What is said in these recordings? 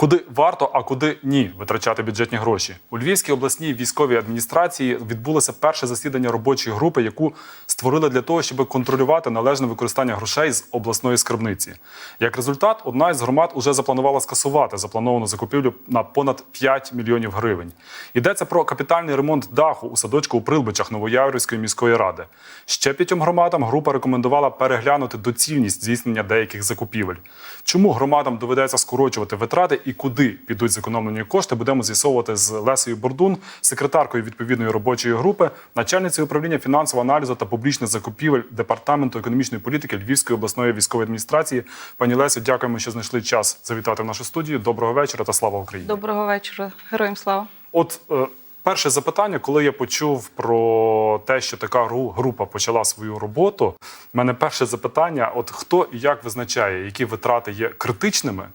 Куди варто, а куди ні витрачати бюджетні гроші у Львівській обласній військовій адміністрації відбулося перше засідання робочої групи, яку створили для того, щоб контролювати належне використання грошей з обласної скарбниці. Як результат, одна із громад уже запланувала скасувати заплановану закупівлю на понад 5 мільйонів гривень. Йдеться про капітальний ремонт даху у садочку у Прилбичах Новояворівської міської ради. Ще п'ятьом громадам група рекомендувала переглянути доцільність здійснення деяких закупівель. Чому громадам доведеться скорочувати витрати і куди підуть зекономлені кошти, будемо з'ясовувати з Лесею Бордун, секретаркою відповідної робочої групи, начальницею управління фінансового аналізу та публічних закупівель департаменту економічної політики Львівської обласної військової адміністрації. Пані Лесю, дякуємо, що знайшли час завітати в нашу студію. Доброго вечора та слава Україні. Доброго вечора, героям слава. От е, перше запитання, коли я почув про те, що така гру- група почала свою роботу, в мене перше запитання: от хто і як визначає, які витрати є критичними,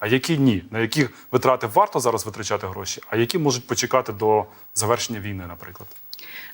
а які ні, на які витрати варто зараз витрачати гроші, а які можуть почекати до завершення війни, наприклад.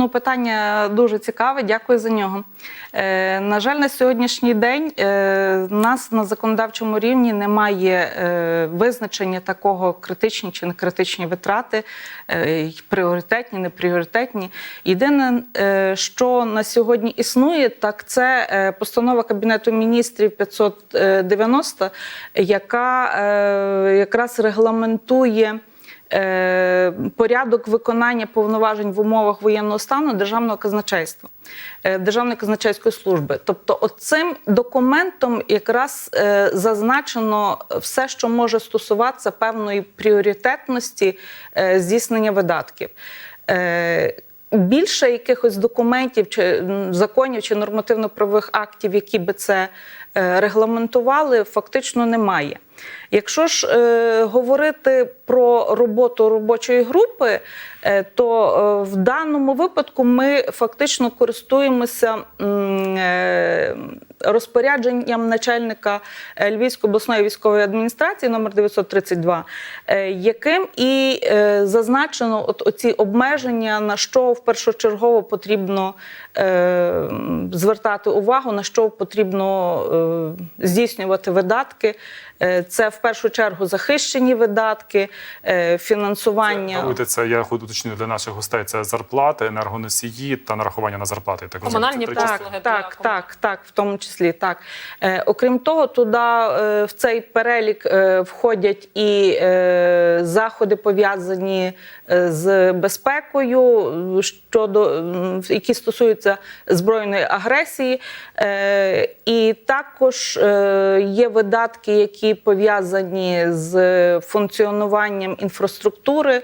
Ну, питання дуже цікаве, дякую за нього. Е, на жаль, на сьогоднішній день е, нас на законодавчому рівні немає е, визначення такого критичні чи не критичні витрати, е, пріоритетні, не пріоритетні. Єдине, е, що на сьогодні існує, так це е, постанова Кабінету міністрів 590, яка е, якраз регламентує. Е, порядок виконання повноважень в умовах воєнного стану державного казначейства, е, державної казначейської служби. Тобто, цим документом якраз е, зазначено все, що може стосуватися певної пріоритетності здійснення видатків. Більше якихось документів чи законів чи нормативно-правових актів, які би це регламентували, фактично немає. Якщо ж е, говорити про роботу робочої групи, е, то е, в даному випадку ми фактично користуємося е, розпорядженням начальника е, Львівської обласної військової адміністрації номер 932, е, яким і е, зазначено от оці обмеження, на що в першочергово потрібно е, звертати увагу, на що потрібно е, здійснювати видатки. Е, Це в першу чергу захищені видатки, е, фінансування. це, це, я уточнюю для наших гостей. Це зарплати, енергоносії та нарахування на зарплати. Так Комунальні послуги. Так, так, так, так, в тому числі так. Е, окрім того, туди е, в цей перелік е, входять і е, заходи пов'язані з безпекою, е, щодо які стосуються збройної агресії, е, і також е, є видатки, які пов'язані з функціонуванням інфраструктури.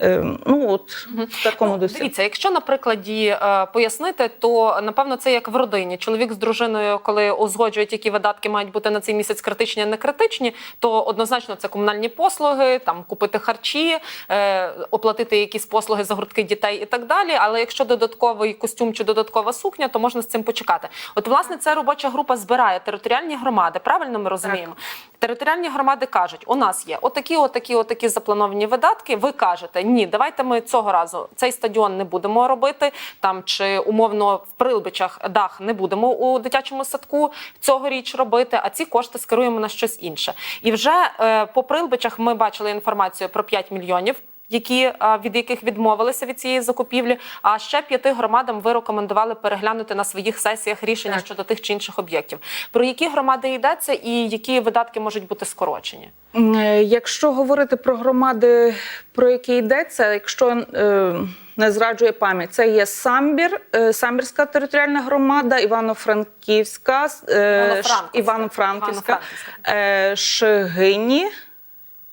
Е, ну от в такому Ну, досі. Дивіться, якщо на прикладі е, пояснити, то напевно це як в родині. Чоловік з дружиною, коли узгоджують, які видатки мають бути на цей місяць критичні, а не критичні, то однозначно це комунальні послуги, там купити харчі, е, оплатити якісь послуги за гуртки дітей і так далі. Але якщо додатковий костюм чи додаткова сукня, то можна з цим почекати. От власне ця робоча група збирає територіальні громади. Правильно ми розуміємо? Територіальні громади кажуть, у нас є отакі, отакі, отакі заплановані видатки. Ви кажете, ні, давайте ми цього разу цей стадіон не будемо робити. Там чи умовно в Прилбичах дах не будемо у дитячому садку цьогоріч робити, а ці кошти скеруємо на щось інше. І вже е, по Прилбичах ми бачили інформацію про 5 мільйонів. Які е, від яких відмовилися від цієї закупівлі, а ще п'яти громадам ви рекомендували переглянути на своїх сесіях рішення Так. щодо тих чи інших об'єктів. Про які громади йдеться, і які видатки можуть бути скорочені? Е, Якщо говорити про громади, про які йдеться, якщо е, не зраджує пам'ять, це є Самбір, е, Самбірська територіальна громада, Івано-Франківська, Івано-Франківська. Ш- Івано-Франківська, Івано-Франківська. е, Шегині,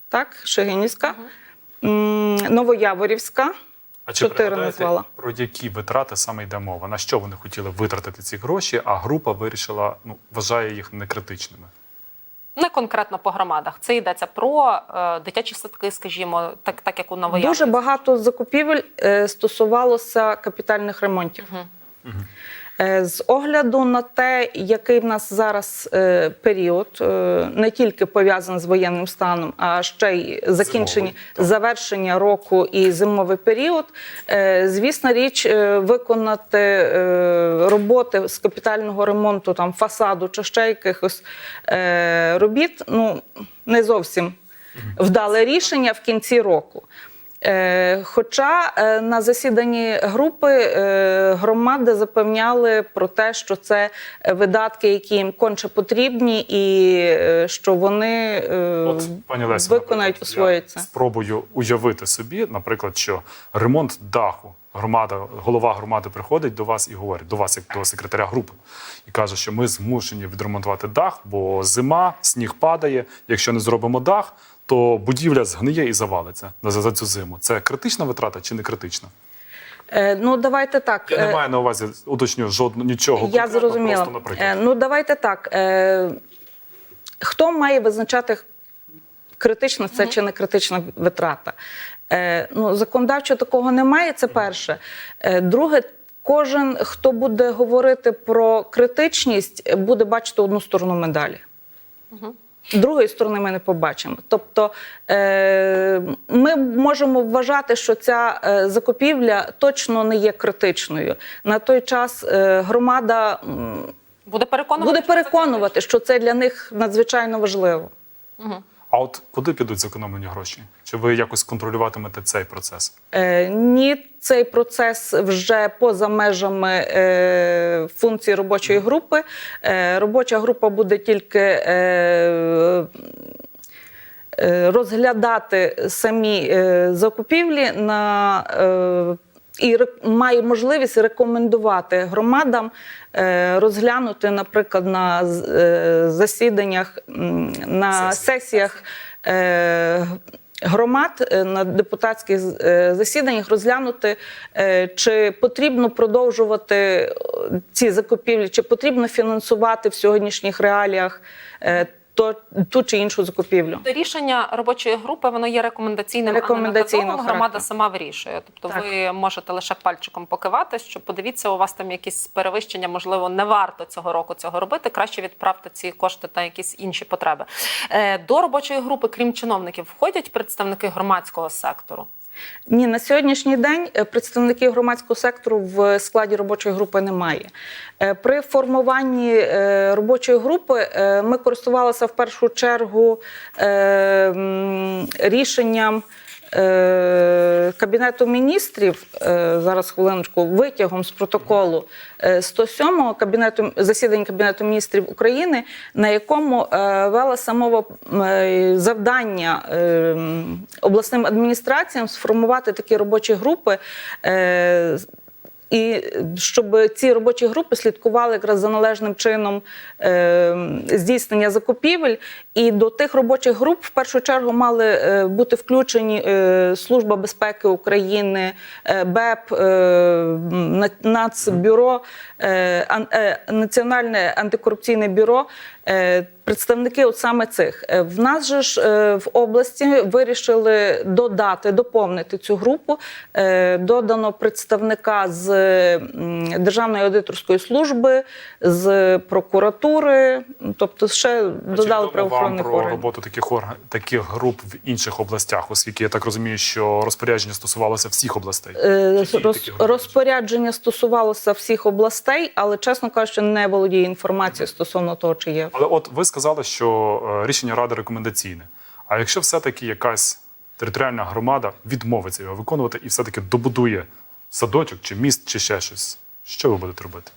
так, Шегинівська, м, Новояворівська. А чи назвала. про які витрати саме йде мова? На що вони хотіли витратити ці гроші, а група вирішила, ну вважає їх некритичними. Не конкретно по громадах. Це йдеться про е, дитячі садки, скажімо, так, так як у Новоярі. Дуже багато закупівель е, стосувалося капітальних ремонтів. Е, З огляду на те, який в нас зараз е, період, е, не тільки пов'язаний з воєнним станом, а ще й закінчення Зимовий, завершення року і зимовий період, е, звісна річ, е, виконати е, роботи з капітального ремонту там фасаду чи ще якихось е, робіт, ну не зовсім вдале рішення в кінці року. Е, Хоча е, на засіданні групи е, громади запевняли про те, що це видатки, які їм конче потрібні, і що вони От, пані Лесі, виконають, наприклад, освоюються. Я спробую уявити собі, наприклад, що ремонт даху. Громада, голова громади приходить до вас і говорить до вас, як до секретаря групи, і каже, що ми змушені відремонтувати дах, бо зима, сніг падає. Якщо не зробимо дах, то будівля згниє і завалиться за, за цю зиму. Це критична витрата чи не критична? Е, Ну давайте так. Я не е, маю на увазі уточню жодного нічого. Я зрозуміла. Просто, наприклад. Е, Ну, давайте так. Е, Хто має визначати, критична це чи не критична витрата? Е, Ну, законодавчо такого немає, це перше. Е, Друге, кожен, хто буде говорити про критичність, буде бачити одну сторону медалі. Другої сторони ми не побачимо. Тобто е, ми можемо вважати, що ця е, закупівля точно не є критичною. На той час е, громада Буде переконувати, буде що це переконувати, що це для них надзвичайно важливо. А от куди підуть зекономлені гроші? Чи ви якось контролюватимете цей процес? Е, ні, цей процес вже поза межами е, функції робочої групи. Е, робоча група буде тільки е, е, розглядати самі е, закупівлі на. І має можливість рекомендувати громадам е, розглянути, наприклад, на е, засіданнях, на сесіях е, громад на депутатських засіданнях розглянути, чи потрібно продовжувати ці закупівлі, чи потрібно фінансувати в сьогоднішніх реаліях то, ту чи іншу закупівлю. Тобто Рішення робочої групи воно є рекомендаційним, Рекомендаційного а не наказовим. Громада сама вирішує. Тобто, Так. ви можете лише пальчиком покивати, що подивіться, у вас там якісь перевищення, можливо, не варто цього року цього робити. Краще відправте ці кошти на якісь інші потреби. Е, До робочої групи, крім чиновників, входять представники громадського сектору. Ні, на сьогоднішній день е, представників громадського сектору в складі робочої групи немає. Е, При формуванні е, робочої групи ми користувалися в першу чергу рішенням. Е, Кабінету міністрів е, зараз хвилиночку витягом з протоколу е, 107 кабінету засідання Кабінету міністрів України, на якому е, велася мова е, завдання е, обласним адміністраціям сформувати такі робочі групи. е, і щоб ці робочі групи слідкували якраз за належним чином е, здійснення закупівель, і до тих робочих груп в першу чергу мали е, бути включені е, Служба безпеки України, е, БЕП, Нацбюро, Національне антикорупційне бюро. Представники от саме цих в нас же ж в області вирішили додати, доповнити цю групу. Додано представника з Державної аудиторської служби, з прокуратури, тобто ще додали відомо вам про органів. роботу таких орган таких груп в інших областях, оскільки я так розумію, що розпорядження стосувалося всіх областей. Е, роз- розпорядження стосувалося всіх областей, але чесно кажучи, не володію інформацією стосовно того, чи є. Але от ви сказали, що е, рішення ради рекомендаційне. А якщо все-таки якась територіальна громада відмовиться його виконувати і все-таки добудує садочок чи міст, чи ще щось, що ви будете робити?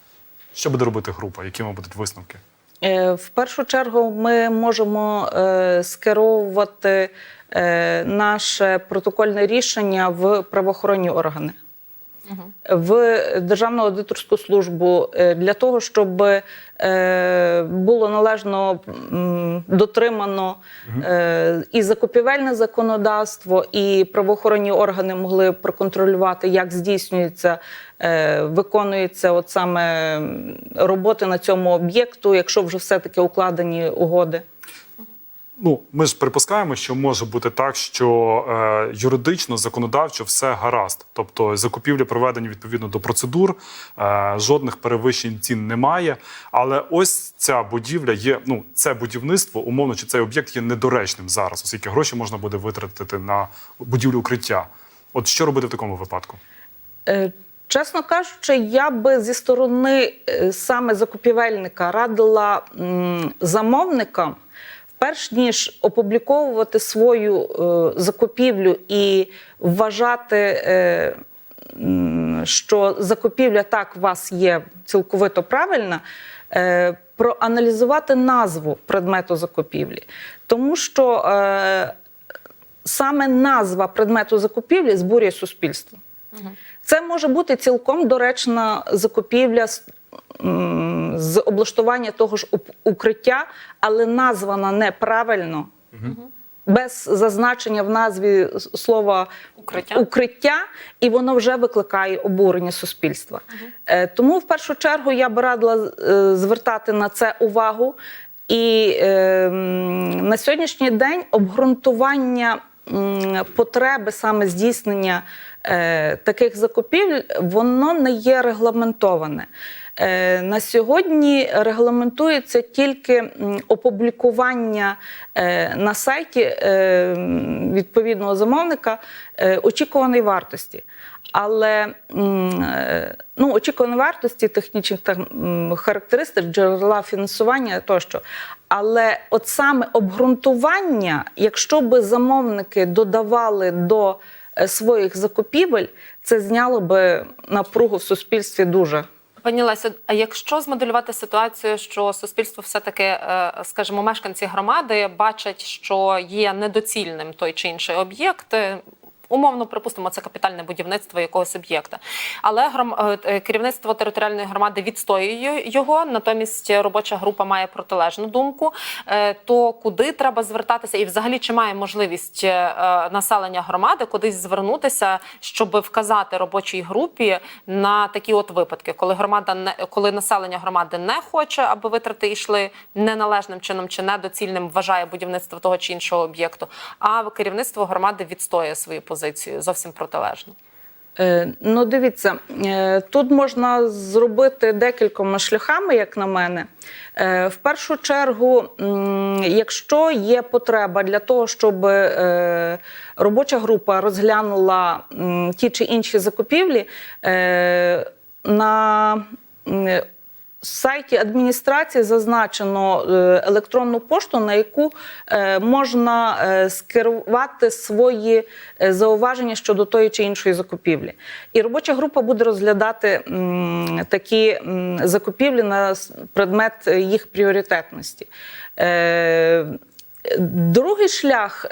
Що буде робити група? Якими будуть висновки? Е, В першу чергу ми можемо е, скеровувати е, наше протокольне рішення в правоохоронні органи. В Державну аудиторську службу е, для того, щоб е, було належно дотримано е, і закупівельне законодавство, і правоохоронні органи могли проконтролювати, як здійснюється, виконується от саме роботи на цьому об'єкту, якщо вже все-таки укладені угоди. Ну, ми ж припускаємо, що може бути так, що е, юридично, законодавчо все гаразд. Тобто закупівлі проведені відповідно до процедур, е, жодних перевищень цін немає. Але ось ця будівля є. Ну, це будівництво, умовно, чи цей об'єкт є недоречним зараз, оскільки гроші можна буде витратити на будівлю укриття. От що робити в такому випадку? Е, Чесно кажучи, я би зі сторони е, саме закупівельника радила замовникам перш ніж опубліковувати свою е, закупівлю і вважати, е, що закупівля так у вас є цілковито правильна, е, проаналізувати назву предмету закупівлі. Тому що е, саме назва предмету закупівлі збурює суспільство. Це може бути цілком доречна закупівля з, облаштування того ж укриття, але названа неправильно, без зазначення в назві слова Укриття. укриття, і воно вже викликає обурення суспільства. Е, Тому, в першу чергу, я б радила е, звертати на це увагу. І е, на сьогоднішній день обґрунтування потреби саме здійснення е, таких закупівель, воно не є регламентоване. Е, На сьогодні регламентується тільки опублікування е, на сайті е, відповідного замовника очікуваної вартості. Але ну, очікуваної вартості технічних характеристик, джерела фінансування тощо. Але от саме обґрунтування, якщо би замовники додавали до своїх закупівель, це зняло би напругу в суспільстві дуже. Пані Леся, а якщо змоделювати ситуацію, що суспільство все-таки, е, скажімо, мешканці громади бачать, що є недоцільним той чи інший об'єкт. Умовно, припустимо, це капітальне будівництво якогось об'єкта. Але гром... е, е, керівництво територіальної громади відстоює його, натомість робоча група має протилежну думку. Е, То куди треба звертатися? І взагалі чи має можливість населення громади кудись звернутися, щоб вказати робочій групі на такі от випадки, коли громада не коли населення громади не хоче, аби витрати йшли неналежним чином чи недоцільним вважає будівництво того чи іншого об'єкту, а керівництво громади відстоює свою позицію зовсім протилежно. Е, Ну, дивіться, е, тут можна зробити декількома шляхами, як на мене. Е, В першу чергу, якщо є потреба для того, щоб робоча група розглянула ті чи інші закупівлі, на сайті адміністрації зазначено е, електронну пошту, на яку е, можна е, скерувати свої зауваження щодо тої чи іншої закупівлі. І робоча група буде розглядати такі закупівлі на предмет їх пріоритетності. Другий шлях.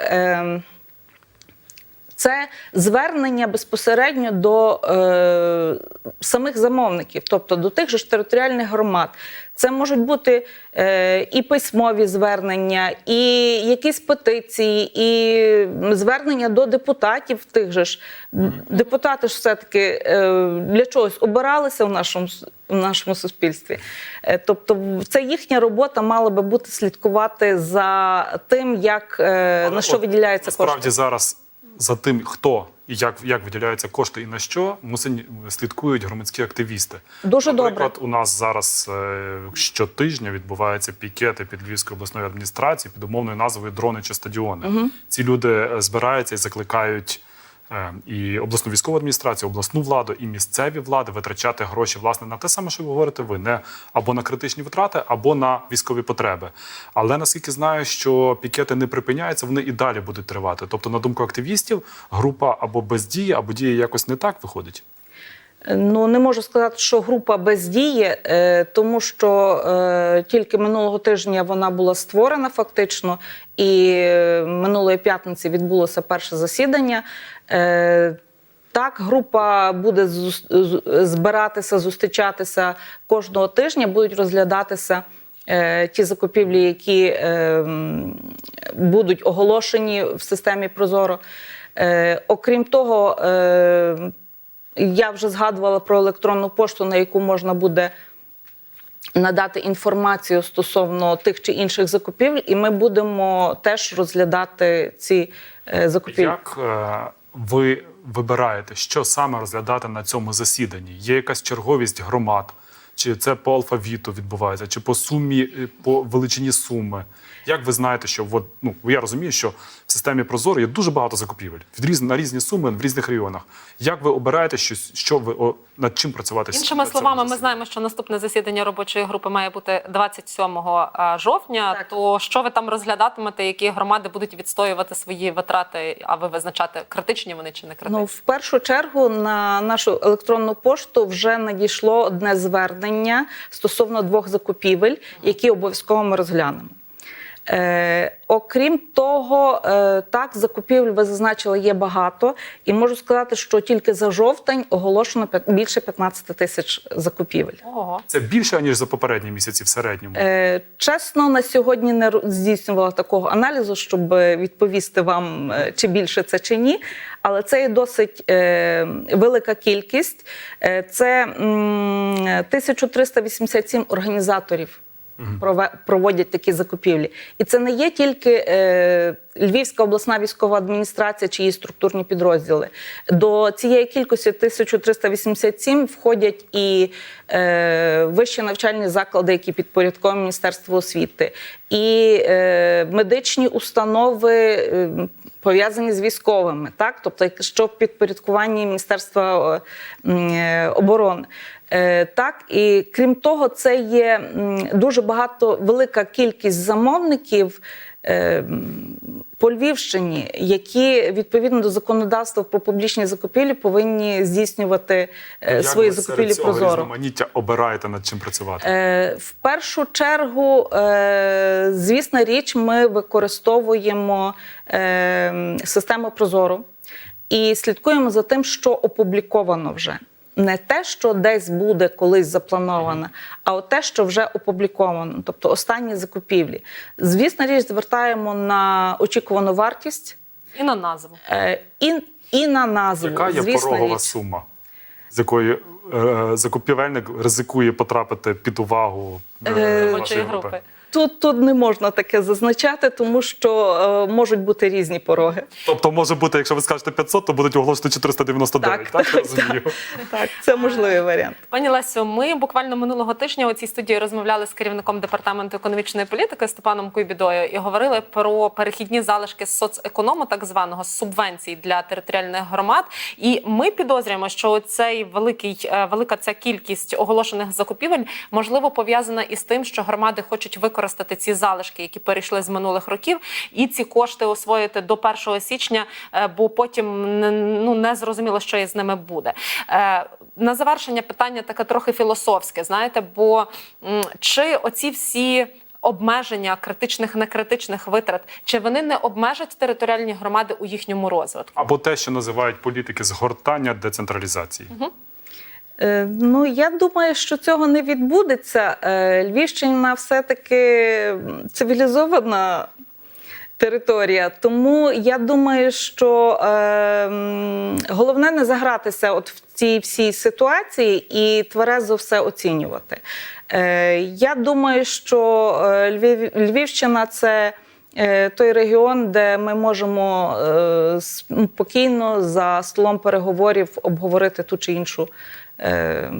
Це звернення безпосередньо до е, самих замовників, тобто до тих же ж територіальних громад. Це можуть бути е, і письмові звернення, і якісь петиції, і звернення до депутатів тих же ж. Депутати ж все-таки е, для чогось обиралися в нашому, в нашому суспільстві. Е, тобто, це їхня робота мала би бути слідкувати за тим, як, е, на що виділяється кошти. Насправді зараз за тим, хто і як, як виділяються кошти і на що, мусить слідкують громадські активісти. Дуже добре. Наприклад, у нас зараз е, щотижня відбуваються пікети під Львівською обласною адміністрацією під умовною назвою дрони чи стадіони. Ці люди е, збираються і закликають. Е, І обласну військову адміністрацію, обласну владу і місцеві влади витрачати гроші власне на те саме, що ви говорите ви, не або на критичні витрати, або на військові потреби. Але наскільки знаю, що пікети не припиняються, вони і далі будуть тривати. Тобто, на думку активістів, група або бездіє, або діє якось не так виходить. Ну не можу сказати, що група бездіє, е, тому що е, тільки минулого тижня вона була створена фактично, і е, минулої п'ятниці відбулося перше засідання. Так, група буде збиратися, зустрічатися кожного тижня, будуть розглядатися ті закупівлі, які будуть оголошені в системі Прозоро. Окрім того, я вже згадувала про електронну пошту, на яку можна буде надати інформацію стосовно тих чи інших закупівель, і ми будемо теж розглядати ці е, закупівлі. Як е, ви вибираєте, що саме розглядати на цьому засіданні? Є якась черговість громад? Чи це по алфавіту відбувається, чи по сумі, е, по величині суми? Як ви знаєте, що от, ну я розумію, що в системі Прозоро є дуже багато закупівель в різ, на різні суми в різних регіонах. Як ви обираєте, що, що ви о, над чим працювати? Іншими словами, ми знаємо, що наступне засідання робочої групи має бути 27 е, жовтня. Так. То що ви там розглядатимете, які громади будуть відстоювати свої витрати, а ви визначати критичні вони чи не критичні? Ну, в першу чергу на нашу електронну пошту вже надійшло одне звернення стосовно двох закупівель, які обов'язково ми розглянемо. Е, окрім того, е, так, закупівель ви зазначили є багато, і можу сказати, що тільки за жовтень оголошено п'ят- більше 15 тисяч закупівель. Ого. Це більше ніж за попередні місяці в середньому. Е, чесно, на сьогодні не здійснювала такого аналізу, щоб е, відповісти вам, е, чи більше це чи ні. Але це є досить е, велика кількість. Е, це м, 1387 організаторів. Проводять такі закупівлі, і це не є тільки е, Львівська обласна військова адміністрація чи її структурні підрозділи. До цієї кількості 1387 входять і е, вищі навчальні заклади, які підпорядковані Міністерству освіти, і е, медичні установи. е, Пов'язані з військовими, так тобто, що в підпорядкуванні Міністерства е, е, оборони. Е, Так і крім того, це є дуже багато велика кількість замовників. По Львівщині, які відповідно до законодавства про публічні закупівлі повинні здійснювати е, Як свої ви закупівлі серед цього прозоро. різноманіття обираєте над чим працювати? Е, В першу чергу, е, звісна річ, ми використовуємо е, систему Прозоро і слідкуємо за тим, що опубліковано вже. Не те, що десь буде колись заплановано, а от те, що вже опубліковано, тобто останні закупівлі. Звісна річ, звертаємо на очікувану вартість І на назву. е, і, і на назву. Яка є звісна порогова річ. сума, з якої е, закупівельник ризикує потрапити під увагу е, Е, вашої групи? групи. Тут, тут не можна таке зазначати, тому що е, можуть бути різні пороги. Тобто може бути, якщо ви скажете 500, то будуть оголошувати 499, так? Так, я так, розумію. Так, це можливий варіант. Пані Лесю, ми буквально минулого тижня у цій студії розмовляли з керівником департаменту економічної політики Степаном Куйбідою і говорили про перехідні залишки соцеконому, так званого субвенцій для територіальних громад. І ми підозрюємо, що цей великий е, велика ця кількість оголошених закупівель можливо пов'язана із тим, що громади хочуть використати ці залишки, які перейшли з минулих років, і ці кошти освоїти до 1 січня, е, бо потім ну не зрозуміло, що із ними буде. Е, На завершення питання таке трохи філософське, знаєте, бо чи оці всі. Обмеження критичних некритичних витрат чи вони не обмежать територіальні громади у їхньому розвитку? Або те, що називають політики згортання децентралізації. Е, Ну, я думаю, що цього не відбудеться. Е, Львівщина все-таки цивілізована територія. Тому я думаю, що е, головне не загратися от в цій всій ситуації і тверезо все оцінювати. Е, Я думаю, що е, Львів, Львівщина це. е, Той регіон, де ми можемо е, спокійно за столом переговорів обговорити ту чи іншу е,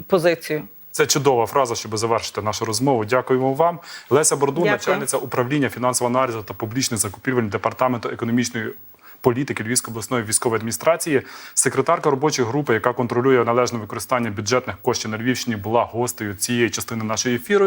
позицію. Це чудова фраза, щоб завершити нашу розмову. Дякуємо вам. Леся Бордун, Дякую. начальниця управління фінансового аналізу та публічних закупівель департаменту економічної. Політики Львівської обласної військової адміністрації, секретарка робочої групи, яка контролює належне використання бюджетних коштів на Львівщині, була гостею цієї частини нашої ефіру.